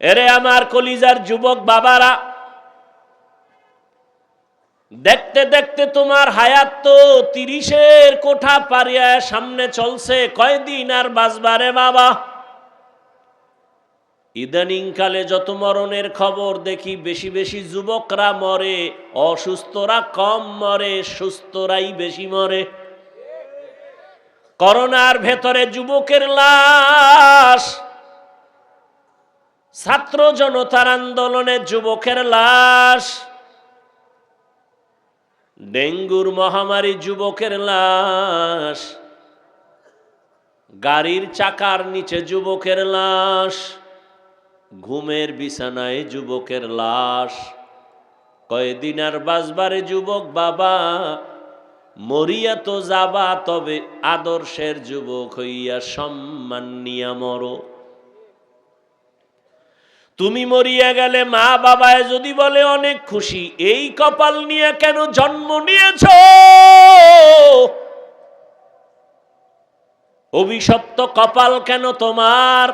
এরে আমার কলিজার যুবক বাবারা, দেখতে দেখতে তোমার হায়াত তো তিরিশের কোঠা পারিয়া সামনে চলছে, কয়দিন আর বাজবারে বাবা? ইদানিং কালে যত মরণের খবর দেখি, বেশি বেশি যুবকরা মরে, অসুস্থরা কম মরে, সুস্থরাই বেশি মরে। করোনার ভেতরে যুবকের লাশ ছাত্র জনতার আন্দোলনে যুবকের লাশ। ডেঙ্গুর মহামারী যুবকের লাশ। গাড়ির চাকার নিচে যুবকের লাশ। ঘুমের বিছানায় যুবকের লাশ। কয়দিন আর বাজবারে যুবক বাবা, মরিয়া তো যাবা, তবে আদর্শের যুবক হইয়া সম্মান নিয়া মরো। তুমি মরিয়া গেলে মা বাবায় যদি বলে অনেক খুশি, এই কপাল নিয়ে কেন জন্ম নিয়েছ? অভিশপ্ত কপাল কেন তোমার?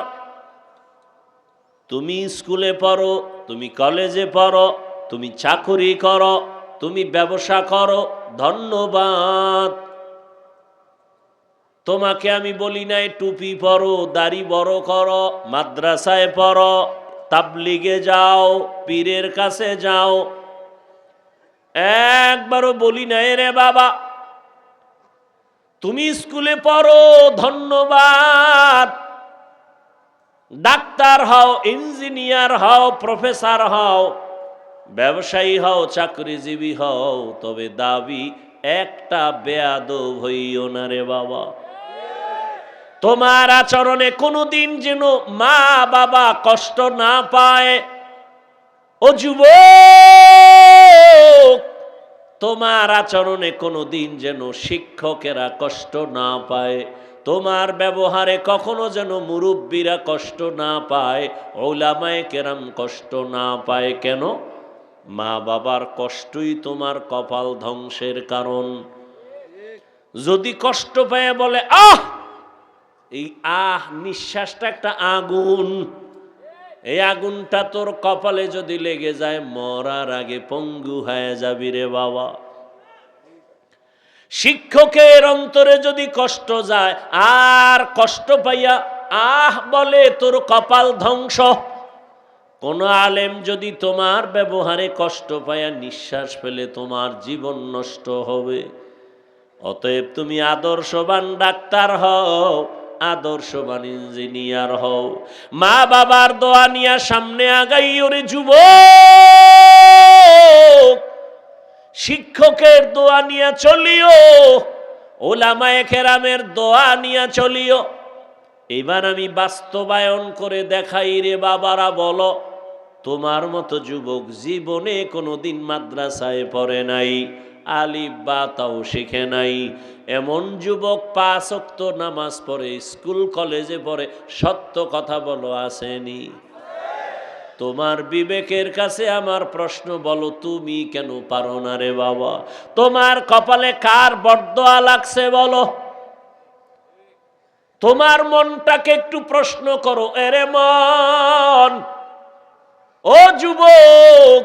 তুমি স্কুলে পড়ো, তুমি কলেজে পড়ো, তুমি চাকুরি করো, তুমি ব্যবসা করো, ধন্যবাদ। তোমাকে আমি বলি নাই, টুপি পরো, দাড়ি বড় করো, মাদ্রাসায় পড়ো। তাবলিগে যাও, পীরের কাছে যাও। একবারও বলি নাই রে বাবা। তুমি স্কুলে পড়ো, ধন্যবাদ। ডাক্তার হও, ইঞ্জিনিয়ার হও, প্রফেসর হও, ব্যবসায়ী হও, চাকরিজীবী হও, তবে দাবি একটা বেয়াদব হইও না রে বাবা। তোমার আচরণে কোনোদিন যেন মা বাবা কষ্ট না পায়। ও যুব তোমার আচরণে কোনোদিন যেন শিক্ষকেরা কষ্ট না পায়। তোমার ব্যবহারে কখনো যেন মুরব্বীরা কষ্ট না পায়। ওলামায় কেরাম কষ্ট না পায়। কেন? মা বাবার কষ্টই তোমার কপাল ধ্বংসের কারণ। যদি কষ্ট পায় বলে, আহ! এই আহ নিঃশ্বাসটা একটা আগুন। এই আগুনটা তোর কপালে যদি লেগে যায়, মরার আগে পঙ্গু হয়ে যাবি রে বাবা। শিক্ষকের অন্তরে যদি কষ্ট যায়, আর কষ্ট পাইয়া আহ বলে তোর কপাল ধ্বংস। কোন আলেম যদি তোমার ব্যবহারে কষ্ট পাইয়া নিঃশ্বাস ফেলে, তোমার জীবন নষ্ট হবে। অতএব তুমি আদর্শবান ডাক্তার হও। আদর্শবান ইঞ্জিনিয়ার হও। মা বাবার দোয়া নিয়া সামনে আগাই ওরে যুব শিক্ষকের দোয়া নিয়া চলিও, ওলামায়ে কেরামের দোয়া নিয়া চলিও। এবার আমি বাস্তবায়ন করে দেখাই রে বাবারা, বলো, তোমার মতো যুবক জীবনে কোনোদিন মাদ্রাসায় পড়ে নাই। আলিফ বা তাও শিখে নাই। এমন যুবক পাঁচ অক্ত নামাজ পড়ে, স্কুল, কলেজে পড়ে, সত্য কথা বলো, আসেনি। তোমার বিবেকের কাছে আমার প্রশ্ন, বলো, তুমি কেন পারো না রে বাবা? তোমার কপালে কার বরদোয়া লাগছে, বলো? তোমার মনটাকে একটু প্রশ্ন করো, এরে মন। ও যুবক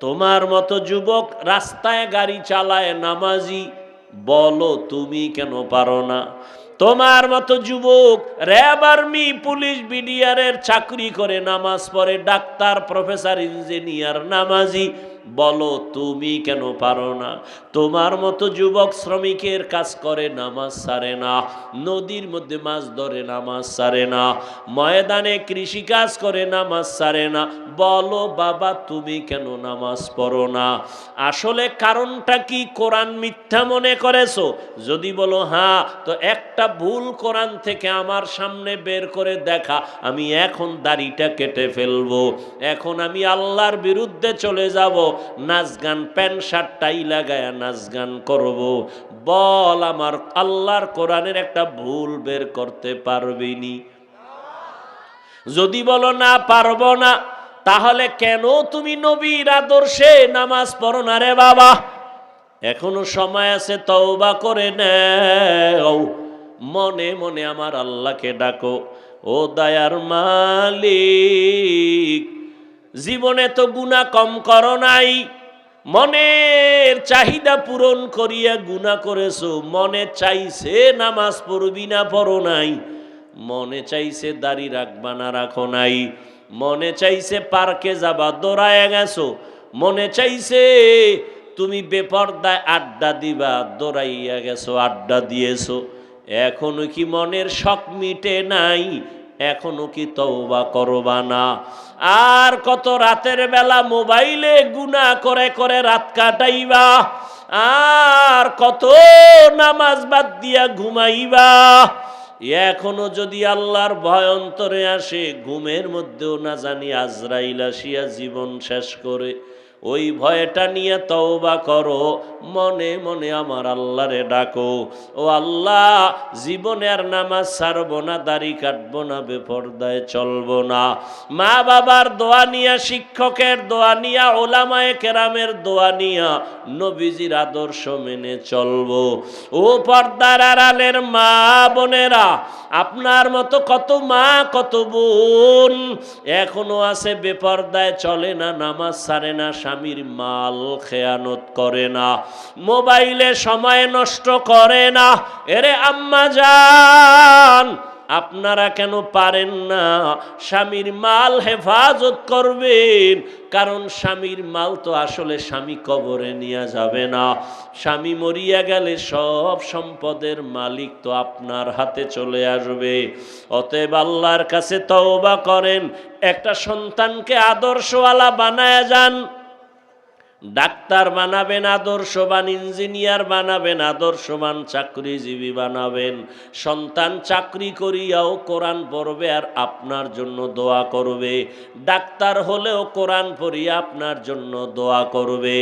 তোমার মতো যুবক রাস্তায় গাড়ি চালায় নামাজি, বলো তুমি কেন পারো না? তোমার মতো যুবক র্যাব আর্মি, পুলিশ, বিডিআরের চাকরি করে নামাজ পড়ে, ডাক্তার, প্রফেসর, ইঞ্জিনিয়ার, নামাজি বলো, তুমি কেন পারো না? তোমার মতো যুবক শ্রমিকের কাজ করে, নামাজ সারে না। নদীর মধ্যে মাছ ধরে, নামাজ সারে না। ময়দানে কৃষি কাজ করে, নামাজ সারে না। বলো, বাবা, তুমি কেন নামাজ পড়ো না? আসলে কারণটা কি কোরআন মিথ্যা মনে করেছ? যদি বলো হ্যাঁ তো একটা ভুল কোরআন থেকে আমার সামনে বের করে দেখা। আমি এখন দাড়িটা কেটে ফেলব। এখন আমি আল্লাহর বিরুদ্ধে চলে যাব। নাচ গান, প্যান্ট, শার্ট, টাই লাগায় নাচ গান করব। বল আমার, আল্লাহর কোরআনের একটা ভুল বের করতে পারবিনি যদি বলো না, পারব না, তাহলে কেন তুমি নবীর আদর্শে নামাজ পড়ো না রে বাবা? এখনও সময় আছে, তওবা করে নেও। মনে মনে আমার আল্লাহকে ডাকো, ও দয়ার মালিক জীবনে তো গুণা কম করো নাই। মনের চাহিদা পূরণ করিয়া গুণা করেছ। মনে চাইছে নামাজ পড়বি না, পড়ো নাই। মনে চাইছে দাড়ি রাখবা না, রাখো নাই। মনে চাইছে পার্কে যাবা দৌড়ায় গেছো। মনে চাইছে তুমি বেপর্দায় আড্ডা দিবা, দৌড়াইয়া গেছো, আড্ডা দিয়েছ। এখনও কি মনের শখ মিটে নাই? এখনও কি তওবা করবা না? আর কত রাতের বেলা মোবাইলে গুনা করে করে রাত কাটাইবা? আর কত নামাজ বাদ দিয়া ঘুমাইবা? এখনও যদি আল্লাহর ভয় অন্তরে আসে, ঘুমের মধ্যেও না জানি আজরাইল আসিয়া জীবন শেষ করে ওই ভয়টা নিয়ে তওবা করো। মনে মনে আমার আল্লাহরে ডাকো। ও আল্লাহ জীবনের নামাজ ছাড়বো না, দাড়ি কাটব না, বেপর্দায় চলবো না। মা বাবার দোয়া নিয়া, শিক্ষকের দোয়া নিয়া, ওলামায়ে কেরামের দোয়া নিয়া নবীজির আদর্শ মেনে চলবো। ও পর্দার আড়ালের মা বোনেরা, আপনার মতো কত মা, কত বোন এখনও আছে, বেপর্দায় চলে না, নামাজ ছাড়ে না স্বামীর মাল খেয়ানত করে না, মোবাইলে সময় নষ্ট করে না। এরে আম্মা যান আপনারা কেন পারেন না? স্বামীর মাল হেফাজত করবেন, কারণ স্বামীর মাল তো আসলে স্বামী কবরে নিয়ে যাবে না। স্বামী মরিয়া গেলে সব সম্পদের মালিক তো আপনার হাতে চলে আসবে। অতএব আল্লাহর কাছে তওবা করেন, একটা সন্তানকে আদর্শওয়ালা বানায় যান। ডাক্তার বানাবেন, আদর্শবান ইঞ্জিনিয়ার বানাবেন, আদর্শবান চাকরিজীবী বানাবেন। সন্তান চাকরি করিয়াও কোরআন পড়বে আর আপনার জন্য দোয়া করবে। ডাক্তার হলেও কোরআন পড়িয়া আপনার জন্য দোয়া করবে।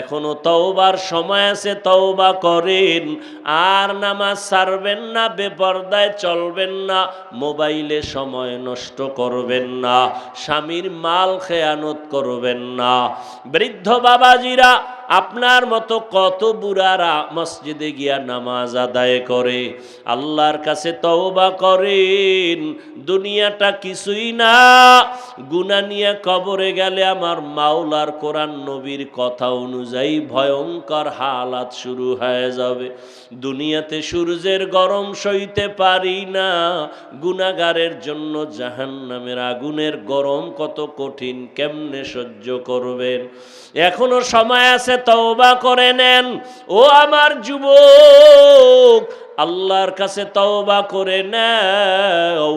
এখনও তওবার সময় আছে, তওবা করেন। আর নামাজ ছাড়বেন না, বেপর্দায় চলবেন না, মোবাইলে সময় নষ্ট করবেন না, স্বামীর মাল খেয়ানত করবেন না। বৃদ্ধ বাবাজিরা আপনার মতো কত বুড়ারা মসজিদে গিয়া নামাজ আদায় করে? আল্লাহর কাছে তওবা করেন। দুনিয়াটা কিছুই না। গুনা নিয়ে কবরে গেলে আমার মাওলার কোরআন নবীর কথা অনুযায়ী ভয়ঙ্কর হালাত শুরু হয়ে যাবে। দুনিয়াতে সূর্যের গরম সইতে পারি না। গুনাগারের জন্য জাহান্নামের আগুনের গরম কত কঠিন, কেমনে সহ্য করবেন? এখনও সময় আছে তওবা করে নেন। ও আমার যুবক, আল্লাহর কাছে তওবা করে নাও।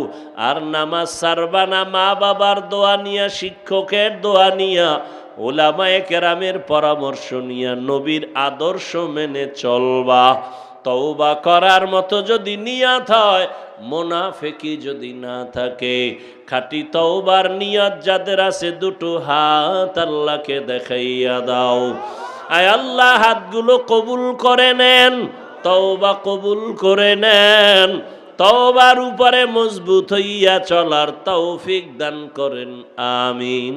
আর নামাজ সারবা না মা বাবার দোয়া নিয়া, শিক্ষকের দোয়া নিয়া, ওলামায়ে কেরামের পরামর্শ নিয়া, নবীর আদর্শ মেনে চলবা। তওবা করার মতো যদি নিয়াত হয় মোনাফেকি যদি না থাকে, খাটি তওবার নিয়াত যাদের আছে দুটো হাত আল্লাহকে দেখাইয়া দাও। আয় আল্লাহ, হাতগুলো কবুল করে নেন, তওবা কবুল করে নেন। তওবার উপরে মজবুত হইয়া চলার তৌফিক দান করেন, আমিন।